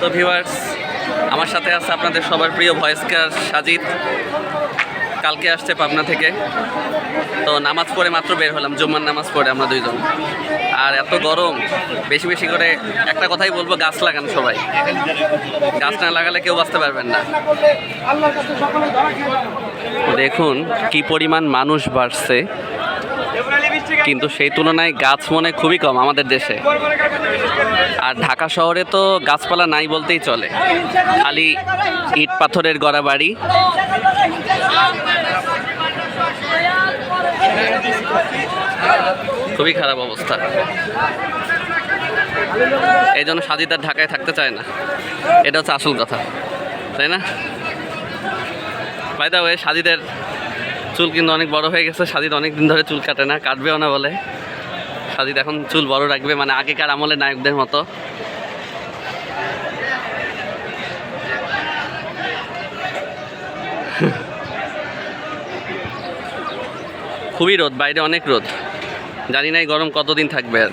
তো ভিউয়ার্স আমার সাথে আছে আপনাদের সবার প্রিয় ভয়েসকার সাজিদ। কালকে আসছে পাবনা থেকে। তো নামাজ পড়ে মাত্র বের হলাম, জুম্মার নামাজ পড়ে আমরা দুইজন। আর এত গরম, বেশি বেশি করে একটা কথাই বলব, গাছ লাগান সবাই। গাছ না লাগালে কেউ বাঁচতে পারবেন না। দেখুন, কি পরিমাণ মানুষ বাড়ছে। কিন্তু সেই তুলনায় গাছ মনে খুবই কম আমাদের দেশে। আর ঢাকা শহরে তো গাছপালা নাই বলতেই চলে। খালি ইট পাথরের গড়া বাড়ি। খুবই খারাপ অবস্থা। এই জন্য সাজিদার ঢাকায় থাকতে চায় না। এটা হচ্ছে আসল কথা। তাই না? ফায়দা হয়ে সাজিদের চুল কিন্তু অনেক বড় হয়ে গেছে, সাজিদ অনেক দিন ধরে চুল কাটে না, কাটবেও না বলে। সাজিদ এখন চুল বড় রাখবে মানে আগেকার আমলে নায়কদের মতো। খুবই রোদ, বাইরে অনেক রোদ। জানি না এই গরম কতদিন থাকবে আর।